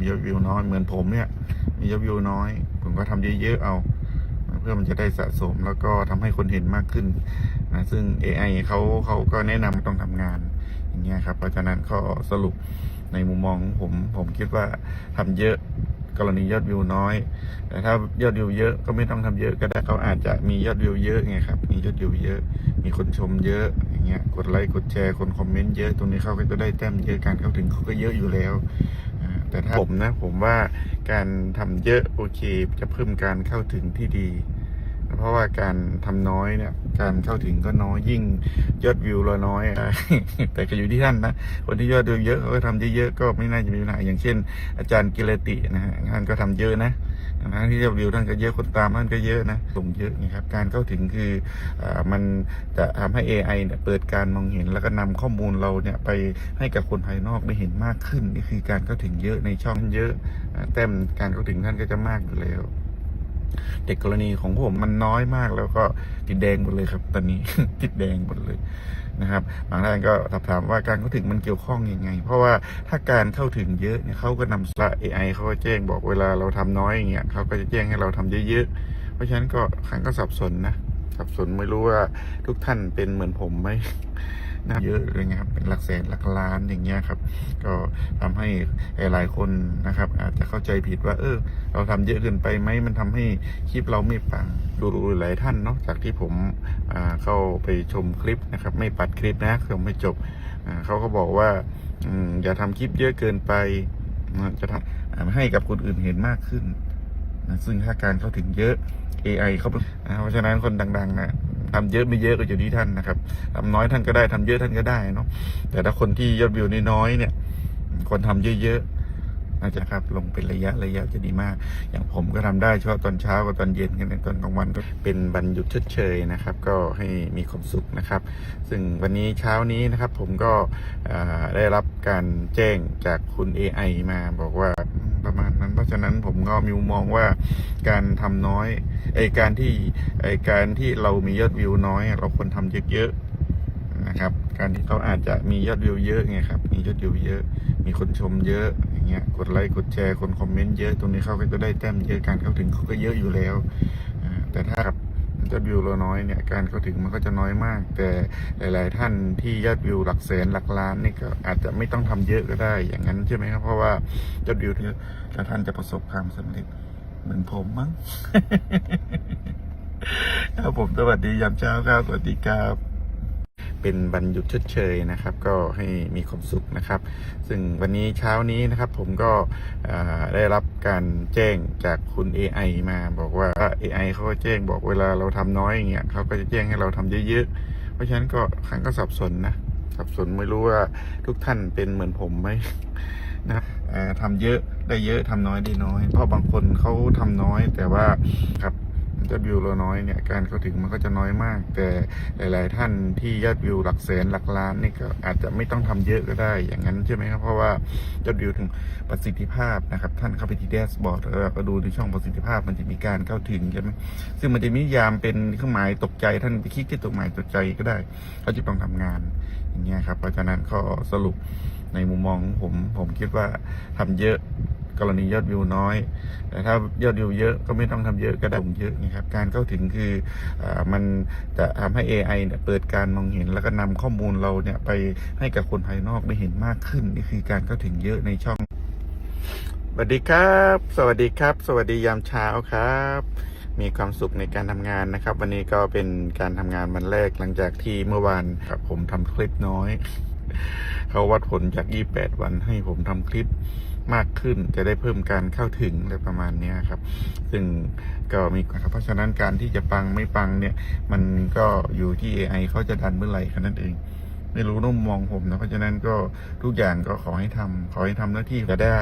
มียอดวิวน้อยเหมือนผมเนี่ย มียอดวิวน้อย ผมก็ทำเยอะๆเอาเพื่อมันจะได้สะสมแล้วก็ทำให้คนเห็นมากขึ้นนะซึ่ง AI เขาเขาก็แนะนำต้องทำงานอย่างเงี้ยครับเพราะฉะนั้นก็สรุปในมุมมองของผม ผมคิดว่าทำเยอะกรณียอดวิวน้อย แต่ถ้ายอดวิวเยอะก็ไม่ต้องทำเยอะก็ได้เขาอาจจะมียอดวิวเยอะไงครับ มียอดวิวเยอะ มีคนชมเยอะอย่างเงี้ย กดไลค์กดแชร์คนคอมเมนต์เยอะ ตรงนี้เขาก็จะได้แต้มเยอะการเข้าถึงเขาก็เยอะอยู่แล้ว แต่ถ้าผมนะผมว่าการทำเยอะโอเค จะเพิ่มการเข้าถึงที่ดี เพราะว่าการทำน้อยเนี่ยการเข้าถึงก็น้อยยิ่งยอดวิวเราน้อย แต่ก็อยู่ที่ท่านนะคนที่ยอดวิวเยอะเขาก็ทำเยอะๆก็ไม่น่าจะมีปัญหาอย่างเช่น อาจารย์กิเลตินะฮะท่านก็ทำเยอะนะ ทั้งที่ยอดวิวท่านก็เยอะคนตามท่านก็เยอะนะส่งเยอะนะครับการเข้าถึงคืออมันจะทำให้ AI เนี่ยเปิดการมองเห็นแล้วก็นำข้อมูลเราเนี่ยไปให้กับคนภายนอกได้เห็นมากขึ้นนี่คือการเข้าถึงเยอะในช่องเยอะแต้มการเข้าถึงท่านก็จะมากอยู่แล้ว แต่กกรณีของผมมันน้อยมาก แล้วก็ติดแดงหมดเลยครับ ตอนนี้ ติดแดงหมดเลยนะครับบางท่านก็ถามว่าการเข้าถึงมันเกี่ยวข้องยังไง เพราะว่าถ้าการเข้าถึงเยอะเนี่ยเขาก็นำสระ AI เขาก็แจ้งบอกเวลาเราทำน้อยอย่างเงี้ยเขาก็จะแจ้งให้เราทำเยอะๆ เพราะฉะนั้นก็ครั้งก็สับสนนะสับสนไม่รู้ว่าทุกท่านเป็นเหมือนผมไหม นะเยอะเลยนะครับเป็นหลักแสนหลักล้านอย่างเงี้ยครับ ก็ทำให้หลายคนนะครับ อาจจะเข้าใจผิดว่า เออ เราทำเยอะเกินไปไหมมันทำให้คลิปเราไม่ปังดูหลายท่านเนาะจากที่ผมอ่าเข้าไปชมคลิปนะครับ ไม่ปัดคลิปนะคือไม่จบเขาก็บอกว่าอย่าทำคลิปเยอะเกินไปจะทำให้กับคนอื่นเห็นมากขึ้น ซึ่งถ้าการเข้าถึงเยอะ AI เขาอ่าเพราะฉะนั้นคนดังๆนะ ทำเยอะไม่เยอะก็อยู่ที่ท่านนะครับทำน้อยท่านก็ได้ทำเยอะท่านก็ได้เนาะแต่ถ้าคนที่ยอดวิวน้อยๆเนี่ย คนทำเยอะๆน่าจะครับ ลงเป็นระยะระยะจะดีมาก อย่างผมก็ทำได้เฉพาะตอนเช้ากับตอนเย็นกันในตอนกลางวันก็เป็นบรรยุดชดเชยนะครับ ก็ให้มีความสุขนะครับ ซึ่งวันนี้เช้านี้นะครับ ผมก็ได้รับการแจ้งจากคุณ AI มาบอกว่า ฉะนั้นผมก็มีมุมมองว่าการทำน้อยไอการที่ไอการที่เรามียอดวิวน้อย เราควรทำเยอะๆนะครับ การที่เขาอาจจะมียอดวิวเยอะไงครับ มียอดวิวเยอะ มีคนชมเยอะอย่างเงี้ยกดไลค์กดแชร์คนคอมเมนต์เยอะตรงนี้เขาก็จะได้แต้มเยอะการเข้าถึงเขาก็เยอะอยู่แล้วแต่ถ้า ยอดวิวเราน้อยเนี่ยการเข้าถึงมันก็จะน้อยมาก แต่หลาย ๆ ท่านที่ยอดวิวหลักแสนหลักล้านนี่ก็อาจจะไม่ต้องทำเยอะก็ได้ อย่างนั้นใช่ไหมครับเพราะว่ายอดวิวเยอะแล้วท่านจะประสบความสำเร็จเหมือนผมมั้งครับผมสวัสดียามเช้าครับสวัสดีครับ เป็นบรรยุดชดเชยนะครับ ก็ให้มีความสุขนะครับ ซึ่งวันนี้เช้านี้นะครับผมก็ได้รับการแจ้งจากคุณ AI มาบอกว่า AI เขาก็แจ้งบอกเวลาเราทำน้อยอย่างเงี้ยเขาก็จะแจ้งให้เราทำเยอะๆ เพราะฉะนั้นก็ครั้งก็สับสนนะสับสนไม่รู้ว่าทุกท่านเป็นเหมือนผมไหมนะทำเยอะได้เยอะทำน้อยได้น้อย เพราะบางคนเขาทำน้อยแต่ว่าครับ ยอดวิวเราน้อยเนี่ยการเข้าถึงมันก็จะน้อยมาก แต่หลาย ๆ ท่านที่ยอดวิวหลักแสนหลักล้านนี่ก็อาจจะไม่ต้องทำเยอะก็ได้ อย่างนั้นใช่ไหมครับเพราะว่ายอดวิวถึงประสิทธิภาพนะครับ ท่านเข้าไปที่แดชบอร์ดแล้วก็ดูในช่องประสิทธิภาพมันจะมีการเข้าถึงใช่ไหมซึ่งมันจะมียามเป็นเครื่องหมายตกใจท่านไปคลิกที่ตัวหมายตกใจก็ได้เขาจะต้องทำงานอย่างเงี้ยครับเพราะฉะนั้นก็สรุปในมุมมองของผมผมคิดว่าทำเยอะ กรณียอดวิวน้อย แต่ถ้ายอดวิวเยอะก็ไม่ต้องทำเยอะก็ได้ผมเยอะนะครับ การเข้าถึงคืออมันจะทำให้ AI เนี่ยเปิดการมองเห็นแล้วก็นำข้อมูลเราเนี่ยไปให้กับคนภายนอกได้เห็นมากขึ้นนี่คือการเข้าถึงเยอะในช่องสวัสดีครับ สวัสดีครับ สวัสดียามเช้าครับมีความสุขในการทำงานนะครับ วันนี้ก็เป็นการทำงานวันแรกหลังจากที่เมื่อวานครับผมทำคลิปน้อย เขาวัดผลจาก 28 วันให้ผมทำคลิป มากขึ้น จะได้เพิ่มการเข้าถึงอะไรประมาณนี้ครับ ซึ่งก็มีครับเพราะฉะนั้นการที่จะปังไม่ปังเนี่ย มันก็อยู่ที่ AI เขาจะดันเมื่อไหร่แค่นั้นเองไม่รู้นุ่มมองผมนะเพราะฉะนั้นก็ทุกอย่างก็ขอให้ทำขอให้ทำหน้าที่จะได้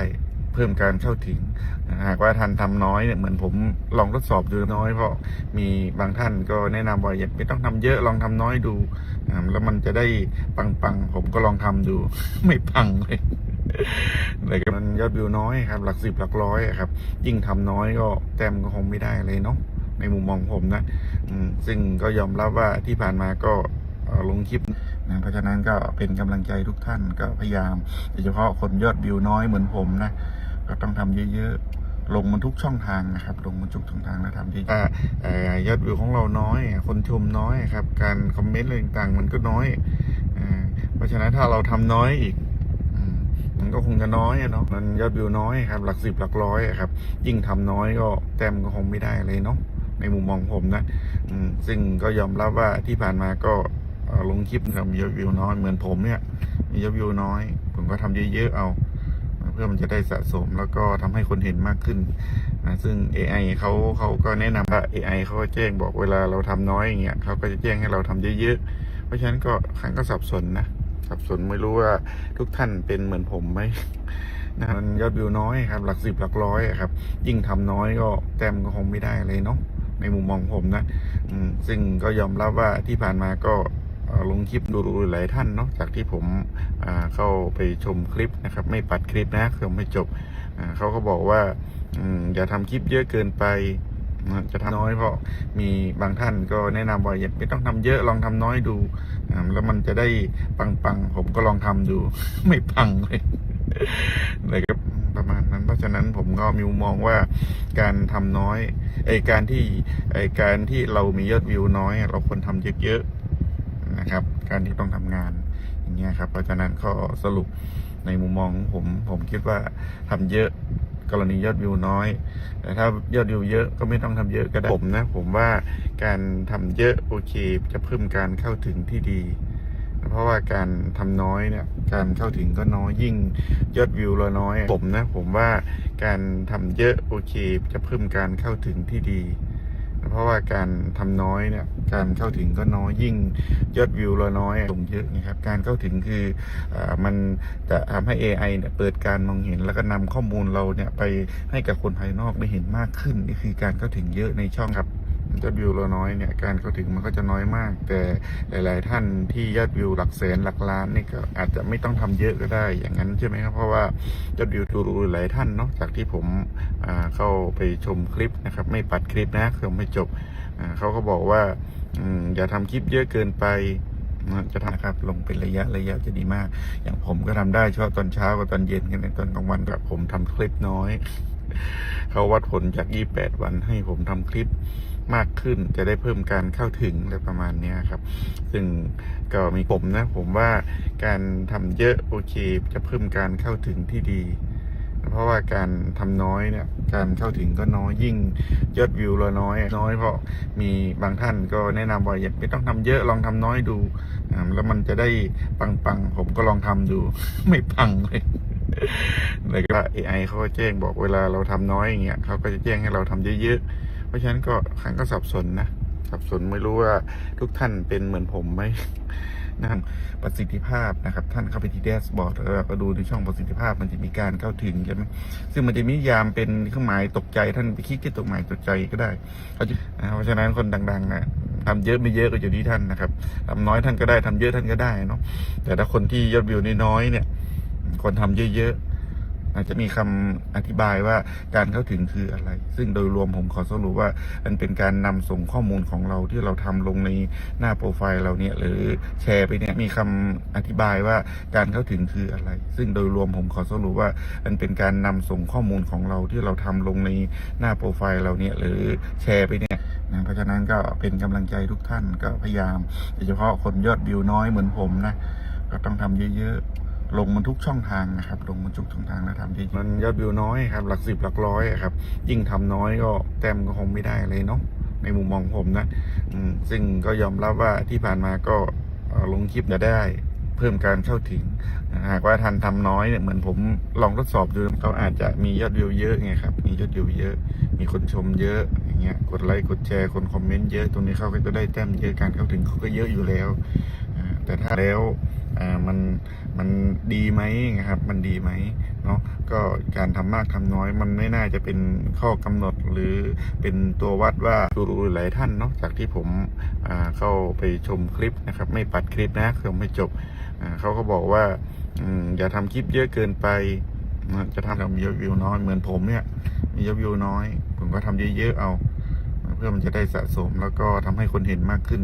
เพิ่มการเข้าถึงหากว่าท่านทำน้อยเนี่ยเหมือนผมลองทดสอบดูน้อยเพราะมีบางท่านก็แนะนำว่าอย่าไม่ต้องทำเยอะลองทำน้อยดูแล้วมันจะได้ปังๆผมก็ลองทำดู ไม่ปังเลย เลยมันยอดวิวน้อยครับ หลักสิบหลักร้อยครับ ยิ่งทำน้อยก็แต้มก็คงไม่ได้เลยเนาะในมุมมองผมนะซึ่งก็ยอมรับว่าที่ผ่านมาก็ลงคลิปนะเพราะฉะนั้นก็เป็นกำลังใจทุกท่านก็พยายามโดยเฉพาะคนยอดวิวน้อยเหมือนผมนะก็ต้องทำเยอะๆ ลงมันทุกช่องทางนะครับ ลงมันทุกช่องทางแล้วทำเยอะๆยอดวิวของเราน้อย คนชมน้อยครับ การคอมเมนต์อะไรต่างๆ มันก็น้อย เพราะฉะนั้นถ้าเราทำน้อยอีก มันก็คงจะน้อยอะเนาะมันยอดวิวน้อยครับหลักสิบหลักร้อยครับยิ่งทำน้อยก็แต้มก็คงไม่ได้เลยเนาะในมุมมองผมนะอืซึ่งก็ยอมรับว่าที่ผ่านมาก็ลงคลิปทำยอดวิวน้อยเหมือนผมเนี่ยมียอดวิวน้อย ผมก็ทำเยอะๆเอา เพื่อมันจะได้สะสมแล้วก็ทำให้คนเห็นมากขึ้นนะซึ่ง AI เขาเขาก็แนะนำว่า AI เขาก็แจ้งบอกเวลาเราทำน้อยอย่างเงี้ยเขาก็จะแจ้งให้เราทำเยอะๆ เพราะฉะนั้นก็ครั้งก็สับสนนะ สับสนไม่รู้ว่าทุกท่านเป็นเหมือนผมไหมนะมันยอดวิวน้อยครับ หลักสิบหลักร้อยครับ ยิ่งทำน้อยก็แต้มก็คงไม่ได้เลยเนาะในมุมมองผมนะอืซึ่งก็ยอมรับว่าที่ผ่านมาก็ลงคลิปดูหลายท่านเนาะจากที่ผมเข้าไปชมคลิปนะครับ ไม่ปัดคลิปนะคือไม่จบเขาก็บอกว่าอย่าทำคลิปเยอะเกินไป จะทำน้อยเพราะมีบางท่านก็แนะนำว่าอย่าไม่ต้องทำเยอะลองทำน้อยดูแล้วมันจะได้ปังๆ ผมก็ลองทำดู ไม่ปังเลยเลยครับประมาณนั้น เพราะฉะนั้นผมก็มีมุมมองว่าการทำน้อยไอการที่ไอการที่เรามียอดวิวน้อย เราควรทำเยอะๆนะครับ การที่ต้องทำงานอย่างเงี้ยครับ เพราะฉะนั้นก็สรุปในมุมมองของผมผมคิดว่าทำเยอะ กรณียอดวิวน้อย แต่ถ้ายอดวิวเยอะก็ไม่ต้องทำเยอะก็ได้ผมนะ ผมว่าการทำเยอะโอเค จะเพิ่มการเข้าถึงที่ดี เพราะว่าการทำน้อยเนี่ย การเข้าถึงก็น้อยยิ่งยอดวิวเราน้อย ผมนะ ผมว่าการทำเยอะโอเค จะเพิ่มการเข้าถึงที่ดี เพราะว่าการทำน้อยเนี่ยการเข้าถึงก็น้อยยิ่งยอดวิวเราน้อยลงเยอะนะครับการเข้าถึงคืออมันจะทำให้ AI เนี่ยเปิดการมองเห็นแล้วก็นำข้อมูลเราเนี่ยไปให้กับคนภายนอกได้เห็นมากขึ้นนี่คือการเข้าถึงเยอะในช่องครับ ยอดวิวเราน้อยเนี่ยการเข้าถึงมันก็จะน้อยมาก แต่หลาย ๆ ท่านที่ยอดวิวหลักแสนหลักล้านนี่ก็อาจจะไม่ต้องทำเยอะก็ได้อย่างนั้นใช่ไหมครับเพราะว่ายอดวิวดูหลายท่านเนาะจากที่ผมเข้าไปชมคลิปนะครับ ไม่ปัดคลิปนะคือไม่จบเขาก็บอกว่าอย่าทำคลิปเยอะเกินไปนะจะทำครับลงเป็นระยะระยะจะดีมาก อย่างผมก็ทำได้เฉพาะตอนเช้ากับตอนเย็นกันในตอนกลางวันกับผมทำคลิปน้อย เขาวัดผลจาก 28 วันให้ผมทำคลิป มากขึ้น จะได้เพิ่มการเข้าถึงอะไรประมาณนี้ครับ ซึ่งก็มีผมนะ ผมว่าการทำเยอะโอเค จะเพิ่มการเข้าถึงที่ดี เพราะว่าการทำน้อยเนี่ยการเข้าถึงก็น้อยยิ่งยอดวิวเราน้อย น้อยเพราะมีบางท่านก็แนะนำว่าอย่าไม่ต้องทำเยอะลองทำน้อยดูแล้วมันจะได้ปังๆผมก็ลองทำดู ไม่ปังเลยเลยก็ AI เขาก็แจ้งบอกเวลาเราทำน้อยอย่างเงี้ยเขาก็จะแจ้งให้เราทำเยอะๆ เพราะฉะนั้นก็ครั้งก็สับสนนะสับสนไม่รู้ว่าทุกท่านเป็นเหมือนผมไหมนะครับประสิทธิภาพนะครับ ท่านเข้าไปที่แดชบอร์ดแล้วก็ดูในช่องประสิทธิภาพมันจะมีการเข้าถึงใช่ไหมซึ่งมันจะมียามเป็นเครื่องหมายตกใจท่านไปคลิกที่ตกหมายตกใจก็ได้ เพราะฉะนั้นคนดังๆนะทำเยอะไม่เยอะก็อยู่ที่ท่านนะครับทำน้อยท่านก็ได้ทำเยอะท่านก็ได้เนาะแต่ถ้าคนที่ยอดวิวน้อยเนี่ยคนทำเยอะๆ อาจจะมีคำอธิบายว่าการเข้าถึงคืออะไร ซึ่งโดยรวมผมขอสรุปว่ามันเป็นการนำส่งข้อมูลของเราที่เราทำลงในหน้าโปรไฟล์เราเนี่ยหรือแชร์ไปเนี่ยมีคำอธิบายว่าการเข้าถึงคืออะไร ซึ่งโดยรวมผมขอสรุปว่ามันเป็นการนำส่งข้อมูลของเราที่เราทำลงในหน้าโปรไฟล์เราเนี่ยหรือแชร์ไปเนี่ยนะเพราะฉะนั้นก็เป็นกำลังใจทุกท่านก็พยายามโดยเฉพาะคนยอดวิวน้อยเหมือนผมนะก็ต้องทำเยอะๆ ลงมันทุกช่องทางนะครับ ลงมันทุกช่องทางแล้วทำเยอะๆมันยอดวิวน้อยครับ หลักสิบหลักร้อยครับ ยิ่งทำน้อยก็แต้มก็คงไม่ได้เลยเนาะในมุมมองผมนะซึ่งก็ยอมรับว่าที่ผ่านมาก็ลงคลิปจะได้เพิ่มการเข้าถึงหากว่าทันทำน้อยเนี่ยเหมือนผมลองทดสอบดูเขาอาจจะมียอดวิวเยอะไงครับ มียอดวิวเยอะ มีคนชมเยอะอย่างเงี้ยกดไลค์กดแชร์คนคอมเมนต์เยอะตรงนี้เขาก็จะได้แต้มเยอะการเข้าถึงเขาก็เยอะอยู่แล้วแต่ถ้าแล้ว อ่ามันมันดีไหมนะครับ มันดีไหมเนาะก็การทำมากทำน้อย มันไม่น่าจะเป็นข้อกำหนดหรือเป็นตัววัดว่าดูหลายท่านเนาะจากที่ผมอ่าเข้าไปชมคลิปนะครับ ไม่ปัดคลิปนะคือไม่จบเขาก็บอกว่าอย่าทำคลิปเยอะเกินไปจะทำเรามียอดวิวน้อยเหมือนผมเนี่ย มียอดวิวน้อย ผมก็ทำเยอะๆเอา เพื่อมันจะได้สะสมแล้วก็ทำให้คนเห็นมากขึ้น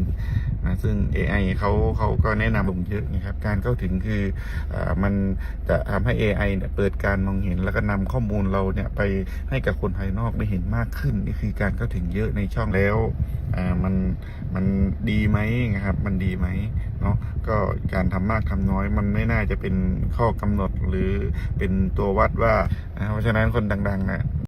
นะซึ่ง AI เขาเขาก็แนะนำลงเยอะนะครับการเข้าถึงคืออมันจะทำให้ AI เนี่ยเปิดการมองเห็น แล้วก็นำข้อมูลเราเนี่ยไปให้กับคนภายนอกได้เห็นมากขึ้นนี่คือการเข้าถึงเยอะในช่องแล้วมันมันดีไหมนะครับมันดีไหมเนาะก็การทำมากทำน้อย มันไม่น่าจะเป็นข้อกำหนดหรือเป็นตัววัดว่า เพราะฉะนั้นคนดังๆนะ